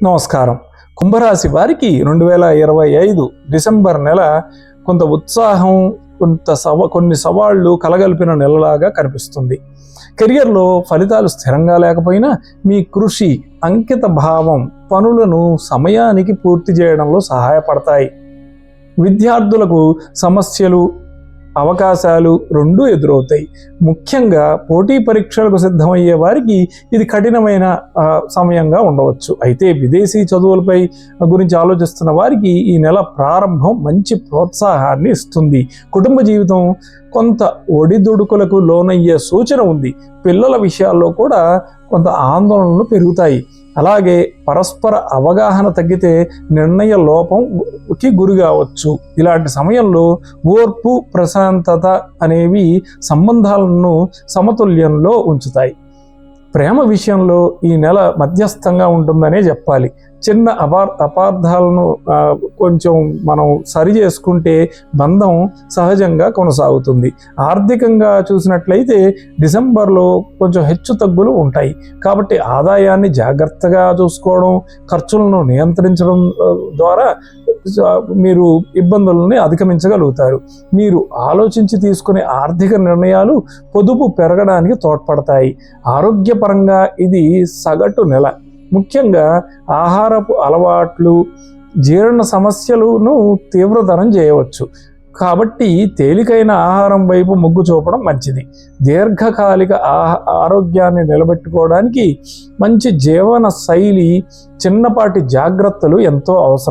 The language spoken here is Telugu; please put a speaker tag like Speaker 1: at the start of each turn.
Speaker 1: నమస్కారం. కుంభరాశి వారికి రెండు వేల ఇరవై ఐదు డిసెంబర్ నెల కొంత ఉత్సాహం కొంత సవ కొన్ని సవాళ్ళు కలగలిపిన నెలలాగా కనిపిస్తుంది. కెరియర్లో ఫలితాలు స్థిరంగా లేకపోయినా మీ కృషి అంకిత భావం పనులను సమయానికి పూర్తి చేయడంలో సహాయపడతాయి. విద్యార్థులకు సమస్యలు అవకాశాలు రెండూ ఎదురవుతాయి. ముఖ్యంగా పోటీ పరీక్షలకు సిద్ధమయ్యే వారికి ఇది కఠినమైన సమయంగా ఉండవచ్చు. అయితే విదేశీ చదువులపై గురించి ఆలోచిస్తున్న వారికి ఈ నెల ప్రారంభం మంచి ప్రోత్సాహాన్ని ఇస్తుంది. కుటుంబ జీవితం కొంత ఒడిదుడుకులకు లోనయ్యే సూచన ఉంది. పిల్లల విషయాల్లో కూడా కొంత ఆందోళనలు పెరుగుతాయి. అలాగే పరస్పర అవగాహన తగ్గితే నిర్ణయ లోపంకి గురి కావచ్చు. ఇలాంటి సమయంలో ఓర్పు ప్రశాంతత అనేవి సంబంధాలను సమతుల్యంలో ఉంచుతాయి. ప్రేమ విషయంలో ఈ నెల మధ్యస్థంగా ఉంటుందనే చెప్పాలి. చిన్న అపార్ అపార్థాలను కొంచెం మనం సరి చేసుకుంటే బంధం సహజంగా కొనసాగుతుంది. ఆర్థికంగా చూసినట్లయితే డిసెంబర్లో కొంచెం హెచ్చు తగ్గులు ఉంటాయి. కాబట్టి ఆదాయాన్ని జాగ్రత్తగా చూసుకోవడం ఖర్చులను నియంత్రించడం ద్వారా మీరు ఇబ్బందులని అధిగమించగలుగుతారు. మీరు ఆలోచించి తీసుకునే ఆర్థిక నిర్ణయాలు పొదుపు పెరగడానికి తోడ్పడతాయి. ఆరోగ్యపరంగా ఇది సగటు నెల. ముఖ్యంగా ఆహారపు అలవాట్లు జీర్ణ సమస్యలను తీవ్రతరం చేయవచ్చు. కాబట్టి తేలికైన ఆహారం వైపు మొగ్గు చూపడం మంచిది. దీర్ఘకాలిక ఆరోగ్యాన్ని నిలబెట్టుకోవడానికి మంచి జీవన శైలి చిన్నపాటి జాగ్రత్తలు ఎంతో అవసరం.